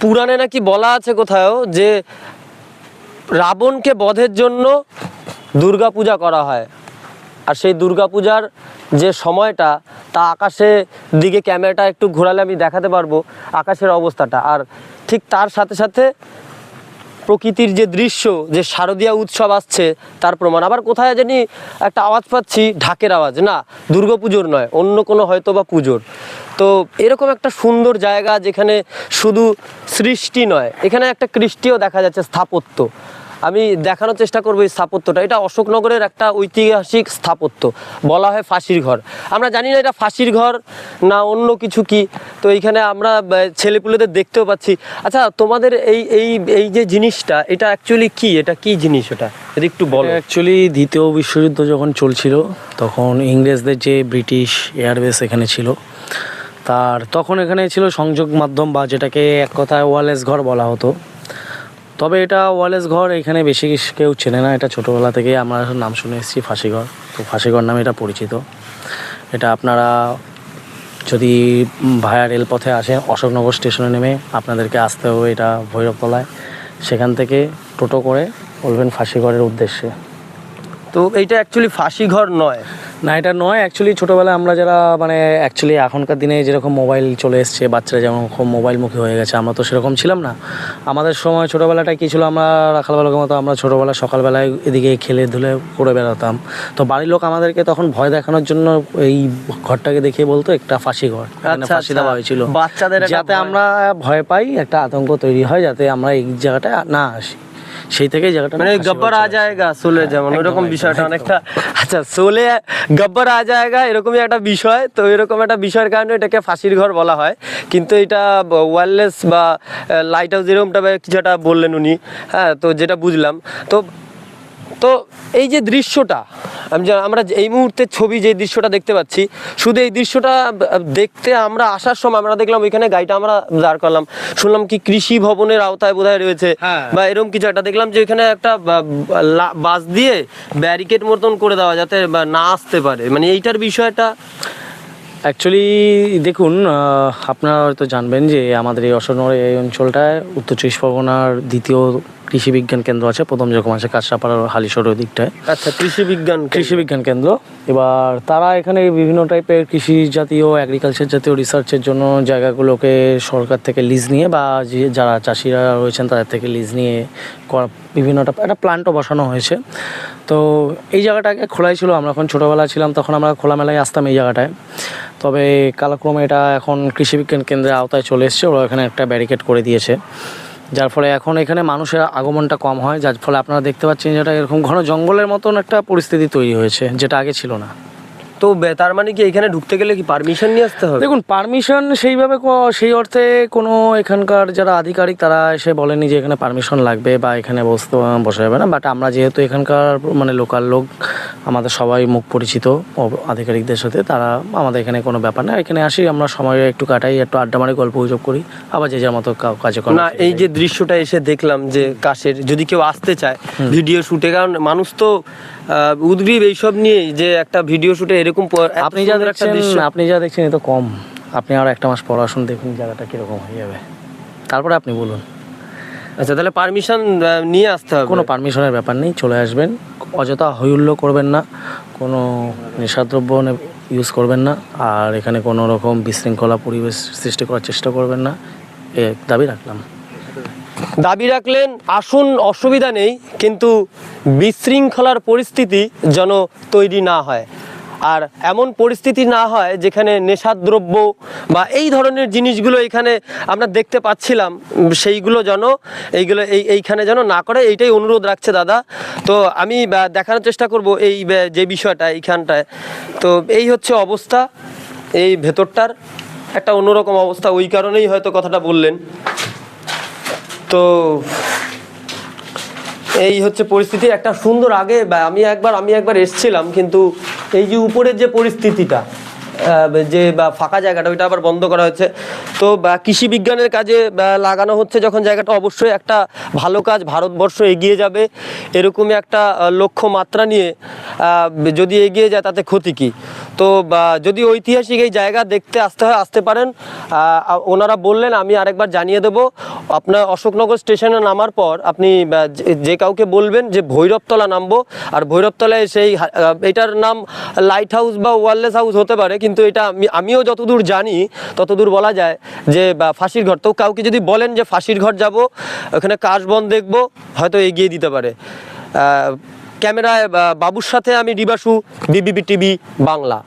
পুরাণে নাকি বলা আছে কোথাও যে রাবণকে বধের জন্য দুর্গা পূজা করা হয়। আর সেই দুর্গা পূজার যে সময়টা, তা আকাশে দিকে ক্যামেরাটা একটু ঘোরালে আমি দেখাতে পারব আকাশের অবস্থাটা। আর ঠিক তার সাথে সাথে প্রকৃতির যে দৃশ্য, যে শারদীয়া উৎসব আসছে, তার প্রমাণ। আবার কোথায় জানি একটা আওয়াজ পাচ্ছি, ঢাকের আওয়াজ। না দুর্গাপুজোর নয়, অন্য কোনো হয়তো বা পুজোর। তো এরকম একটা সুন্দর জায়গা যেখানে শুধু সৃষ্টি নয়, এখানে একটা কৃষ্টিও দেখা যাচ্ছে স্থাপত্য। আমি দেখানোর চেষ্টা করব এই স্থাপত্যটা। এটা অশোকনগরের একটা ঐতিহাসিক স্থাপত্য। বলা হয় ফাঁসির ঘর। আমরা জানি না এটা ফাঁসির ঘর না অন্য কিছু কি। তো এইখানে আমরা ছেলেপুলেদের দেখতেও পাচ্ছি। আচ্ছা তোমাদের এই এই এই যে জিনিসটা, এটা অ্যাকচুয়ালি কি? এটা কি জিনিস ওটা? যদি একটু বলো। অ্যাকচুয়ালি দ্বিতীয় বিশ্বযুদ্ধ যখন চলছিল, তখন ইংরেজদের যে ব্রিটিশ এয়ারবেস এখানে ছিল, তার তখন এখানে ছিল সংযোগ মাধ্যম বা যেটাকে এক কথায় ওয়ালেস ঘর বলা হতো। তবে এটা ওয়ালেস ঘর, এখানে বেশি কেউ চেনে না। এটা ছোটোবেলা থেকে আমরা নাম শুনে এসেছি ফাঁসিঘর। তো ফাঁসিঘর নামে এটা পরিচিত। এটা আপনারা যদি ভায়া রেলপথে আসেন অশোকনগর স্টেশনে নেমে আপনাদেরকে আসতে হবে এটা ভৈরবতলায়। সেখান থেকে টোটো করে বলবেন ফাঁসিঘরের উদ্দেশ্যে। তো এইটা অ্যাকচুয়ালি ফাঁসিঘর নয়। না এটা নয় অ্যাকচুয়ালি ছোটোবেলায় আমরা যারা মানে অ্যাকচুয়ালি এখনকার দিনে যেরকম মোবাইল চলে এসছে বাচ্চারা যেমন খুব মোবাইলমুখী হয়ে গেছে আমরা তো সেরকম ছিলাম না। আমাদের সময় ছোটোবেলাটা কী ছিল আমরা রাখালবেলার মতো আমরা ছোটোবেলা সকালবেলায় এদিকে খেলে ধুলে করে বেড়াতাম। তো বাড়ির লোক আমাদেরকে তখন ভয় দেখানোর জন্য এই ঘরটাকে দেখিয়ে বলতো একটা ফাঁসি ঘর। আচ্ছা, ফাঁসি দেওয়া আচ্ছা। হয়েছিল। বাচ্চাদের যাতে আমরা ভয় পাই একটা আতঙ্ক তৈরি হয় যাতে আমরা এই জায়গাটায় না আসি। সেই থেকে জায়গাটা মানে গব্বর আ যায়গা সোলে যেমন ওইরকম বিষয়টা অনেকটা। আচ্ছা সোলে গব্বর আ যায়গা এরকমই একটা বিষয় তো এরকম একটা বিষয়ের কারণে এটাকে ফাঁসির ঘর বলা হয়। কিন্তু এটা ওয়্যারলেস বা লাইট হাউস এরকমটা কিছু একটা বললেন উনি হ্যাঁ তো যেটা বুঝলাম। তো তো এই যে দৃশ্যটা আমি আমরা এই মুহূর্তে ছবি যে দৃশ্যটা দেখতে পাচ্ছি শুধু এই দৃশ্যটা দেখতে আমরা আসার সময় আমরা দেখলাম ওইখানে গাড়িটা আমরা দাঁড় করলাম। শুনলাম কি কৃষি ভবনের আওতায় বোধহয় রয়েছে হ্যাঁ। বা এরকম কিছু একটা। দেখলাম যে ওইখানে একটা বাস দিয়ে ব্যারিকেড মতন করে দেওয়া যাতে না আসতে পারে। মানে এইটার বিষয়টা অ্যাকচুয়ালি দেখুন আহ, আপনারা হয়তো জানবেন যে আমাদের এই অশোকনগর এই অঞ্চলটায় উত্তর চব্বিশ পরগনার দ্বিতীয় কৃষি বিজ্ঞান কেন্দ্র আছে প্রথম যখন আছে কাঁচরাপাড়ার হালিশোর ওই দিকটায়। আচ্ছা কৃষি বিজ্ঞান কৃষি বিজ্ঞান কেন্দ্র। এবার তারা এখানে বিভিন্ন টাইপের কৃষি জাতীয় অ্যাগ্রিকালচার জাতীয় রিসার্চের জন্য জায়গাগুলোকে সরকার থেকে লিজ নিয়ে বা যে যারা চাষিরা রয়েছেন তাদের থেকে লিজ নিয়ে করা- বিভিন্ন একটা- একটা প্ল্যান্টও বসানো হয়েছে। তো এই জায়গাটাকে খোলাই ছিল আমরা যখন ছোটোবেলা ছিলাম তখন আমরা খোলামেলায় আসতাম এই জায়গাটায়। তবে কালক্রমে এটা এখন কৃষি বিজ্ঞান কেন্দ্রের আওতায় চলে এসছে ওরা এখানে একটা ব্যারিকেড করে দিয়েছে। যার ফলে এখন এখানে মানুষের আগমনটা কম হয়, যার ফলে আপনারা দেখতে পাচ্ছেন যেটা এরকম ঘন জঙ্গলের মতন একটা পরিস্থিতি তৈরি হয়েছে, যেটা আগে ছিল না। তো তার মানে কি এখানে ঢুকতে গেলে কি পারমিশন নিয়ে আসতে হবে? দেখুন পারমিশন সেইভাবে কো- সেই অর্থে কোনো এখানকার যারা আধিকারিক তারা এসে বলেনি যে এখানে পারমিশন লাগবে বা এখানে বসতে বসা যাবে না। বাট আমরা যেহেতু এখানকার মানে লোকাল লোক আমাদের সবাই মুখ পরিচিত আধিকারিকদের সাথে তারা আমাদের এখানে কোনো ব্যাপার না। এখানে আসি আমরা সময় একটু কাটাই একটু আড্ডা মারি গল্প গুজব করি আবার যে যার মতো কাজে না এই যে দৃশ্যটা এসে দেখলাম যে কাশের যদি কেউ আসতে চায় ভিডিও শুটে কারণ মানুষ তো উদ্গ্রীব এইসব নিয়ে যে একটা ভিডিও শুটে এরকম আপনি যা দেখছেন আপনি যা দেখছেন এ তো কম। আপনি আর একটা মাস পড়াশুন দেখুন জায়গাটা কীরকম হয়ে যাবে। তারপরে আপনি বলুন। আচ্ছা তাহলে পারমিশন নিয়ে আসতে হবে। কোনো পারমিশনের ব্যাপার নেই চলে আসবেন। অযথা হৈহুল্য করবেন না কোনো নেশাদ্রব্য ইউজ করবেন না আর এখানে কোনো রকম বিশৃঙ্খলা পরিবেশ সৃষ্টি করার চেষ্টা করবেন না এ দাবি রাখলাম। দাবি রাখলেন, আসুন, অসুবিধা নেই, কিন্তু বিশৃঙ্খলার পরিস্থিতি যেন তৈরি না হয়। আর এমন পরিস্থিতি না হয় যেখানে নেশাদ্রব্য বা এই ধরনের জিনিসগুলো এখানে আমরা দেখতে পাচ্ছিলাম, সেইগুলো যেন, এইগুলো, এই, এইখানে যেন না করে, এইটাই অনুরোধ রাখছে দাদা। তো আমি দেখানোর চেষ্টা করব এই যে বিষয়টা এইখানটায়। তো এই হচ্ছে অবস্থা, এই ভেতরটার একটা অন্যরকম অবস্থা, ওই কারণেই হয়তো কথাটা বললেন। তো এই হচ্ছে পরিস্থিতি। একটা সুন্দর আগে আমি একবার আমি একবার এসছিলাম, কিন্তু এই যে উপরের যে পরিস্থিতিটা যে বা ফাঁকা জায়গাটা, ওইটা আবার বন্ধ করা হয়েছে। তো কৃষি বিজ্ঞানের কাজে লাগানো হচ্ছে যখন জায়গাটা, অবশ্যই একটা ভালো কাজ, ভারতবর্ষ এগিয়ে যাবে, এরকমই একটা লক্ষ্য মাত্রা নিয়ে যদি এগিয়ে যায়, তাতে ক্ষতি কি? তো যদি ঐতিহাসিক এই জায়গা দেখতে আসতে হয়, আসতে পারেন ওনারা বললেন, আমি আরেকবার জানিয়ে দেব, আপনার অশোকনগর স্টেশনে নামার পর আপনি যে- কাউকে বলবেন যে ভৈরবতলা নামবো, আর ভৈরবতলায় সেই এটার নাম লাইট হাউস বা ওয়ারলেস হাউস হতে পারে, কিন্তু এটা আমি, আমিও যতদূর জানি, ততদূর বলা যায় যে ফাঁসির ঘর। তো কাউকে যদি বলেন যে ফাঁসির ঘর যাব, ওখানে কাশবন দেখব, হয়তো এগিয়ে দিতে পারে। ক্যামেরায় বাবুর সাথে আমি ডিবাসু বিবিবি টিভি বাংলা।